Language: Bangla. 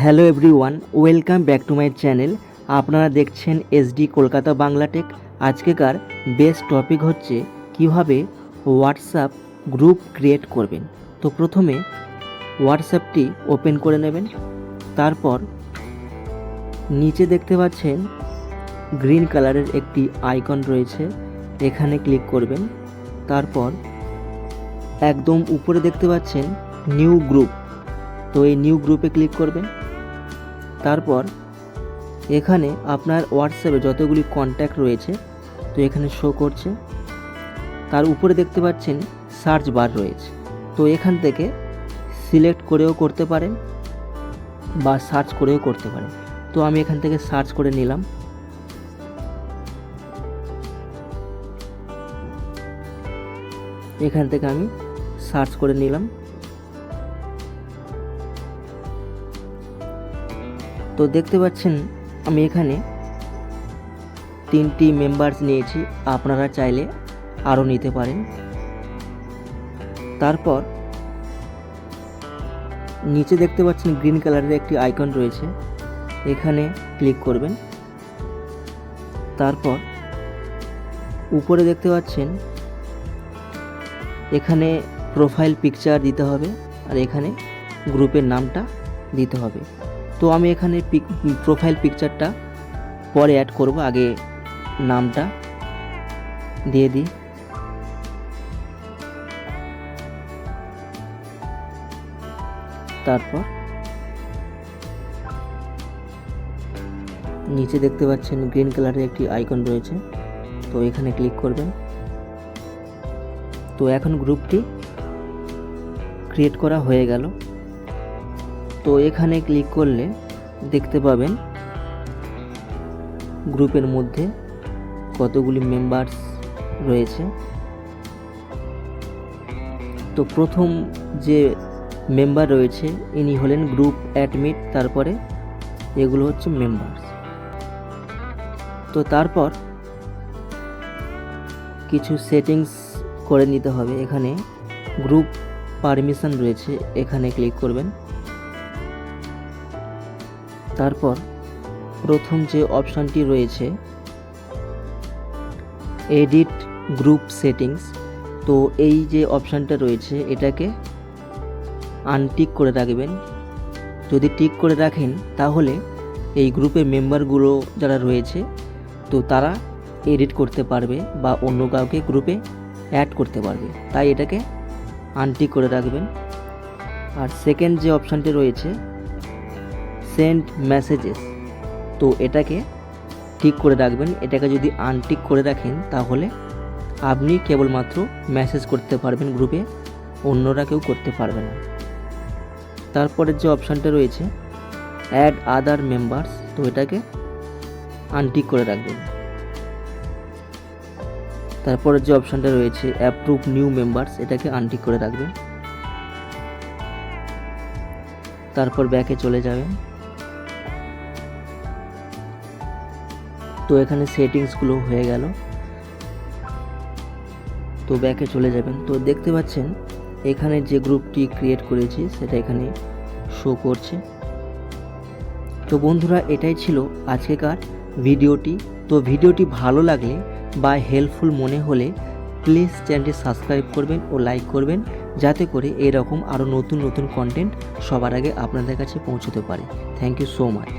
Hello everyone, welcome back to my channel. আপনারা দেখছেন এসডি কলকাতা বাংলাটেক আজকেকার বেস্ট টপিক হচ্ছে কীভাবে হোয়াটসঅ্যাপ গ্রুপ ক্রিয়েট করবেন। তো প্রথমে হোয়াটসঅ্যাপটি ওপেন করে নেবেন। তারপর নিচে দেখতে পাচ্ছেন গ্রিন কালারের একটি আইকন রয়েছে। এখানে ক্লিক করবেন। তারপর একদম উপরে দেখতে পাচ্ছেন নিউ গ্রুপ। তো এই নিউ গ্রুপে ক্লিক করবেন। তারপর এখানে আপনার হোয়াটসঅ্যাপে যতগুলি কন্ট্যাক্ট রয়েছে, তো এখানে শো করছে। তার উপরে দেখতে পাচ্ছেন সার্চ বার রয়েছে। তো এখান থেকে সিলেক্ট করেও করতে পারেন বা সার্চ করেও করতে পারেন। তো আমি এখান থেকে সার্চ করে নিলাম। এখান থেকে আমি সার্চ করে নিলাম। তো দেখতে পাচ্ছেন, আমি এখানে তিনটি মেম্বার্স নিয়েছি। আপনারা চাইলে আরও নিতে পারেন। তারপর নিচে দেখতে পাচ্ছেন গ্রিন কালারের একটি আইকন রয়েছে। এখানে ক্লিক করবেন। তারপর উপরে দেখতে পাচ্ছেন, এখানে প্রোফাইল পিকচার দিতে হবে আর এখানে গ্রুপের নামটা দিতে হবে। তো আমি এখানে পিক প্রোফাইল পিকচারটা পরে অ্যাড করব, আগে নামটা দিয়ে দিই। তারপর নিচে দেখতে পাচ্ছেন গ্রিন কালারের একটি আইকন রয়েছে, তো এখানে ক্লিক করবেন। তো এখন গ্রুপটি ক্রিয়েট করা হয়ে গেল। তো এখানে ক্লিক করলে দেখতে পাবেন গ্রুপের মধ্যে কতগুলি মেম্বার্স রয়েছে। তো প্রথম যে মেম্বার রয়েছে, ইনি হলেন গ্রুপ অ্যাডমিট তারপরে এগুলো হচ্ছে মেম্বার্স তো তারপর কিছু সেটিংস করে নিতে হবে। এখানে গ্রুপ পারমিশন রয়েছে, এখানে ক্লিক করবেন। তারপর প্রথম যে অপশানটি রয়েছে, এডিট গ্রুপ সেটিংস, তো এই যে অপশানটা রয়েছে, এটাকে আনটিক করে রাখবেন। যদি টিক করে রাখেন, তাহলে এই গ্রুপের মেম্বারগুলো যারা রয়েছে, তো তারা এডিট করতে পারবে বা অন্য কাউকে গ্রুপে অ্যাড করতে পারবে। তাই এটাকে আনটিক করে রাখবেন। আর সেকেন্ড যে অপশানটি রয়েছে সেন্ড মেসেজেস। তো এটাকে ঠিক করে রাখবেন। এটাকে যদি আনটিক করে রাখেন, তাহলে আপনি কেবলমাত্র মেসেজ করতে পারবেন গ্রুপে, অন্যরা কেউ করতে পারবে না। তারপরে যে অপশানটা রয়েছে, অ্যাড আদার মেম্বার্স, তো এটাকে আনটিক করে রাখবেন। তারপরে যে অপশানটা রয়েছে, অ্যাপ্রুভ নিউ মেম্বার্স, এটাকে আনটিক করে রাখবেন। তারপর ব্যাকে চলে যাবেন। তো এখানে সেটিংসগুলো হয়ে গেল। তো ব্যাকে চলে যাবেন। তো দেখতে পাচ্ছেন, এখানে যে গ্রুপটি ক্রিয়েট করেছি, সেটা এখানে শো করছে। তো বন্ধুরা, এটাই ছিল আজকেকার ভিডিওটি। তো ভিডিওটি ভালো লাগলে বা হেল্পফুল মনে হলে প্লিজ চ্যানেলটি সাবস্ক্রাইব করবেন ও লাইক করবেন, যাতে করে এরকম আরও নতুন নতুন কন্টেন্ট সবার আগে আপনাদের কাছে পৌঁছতে পারে। Thank you so much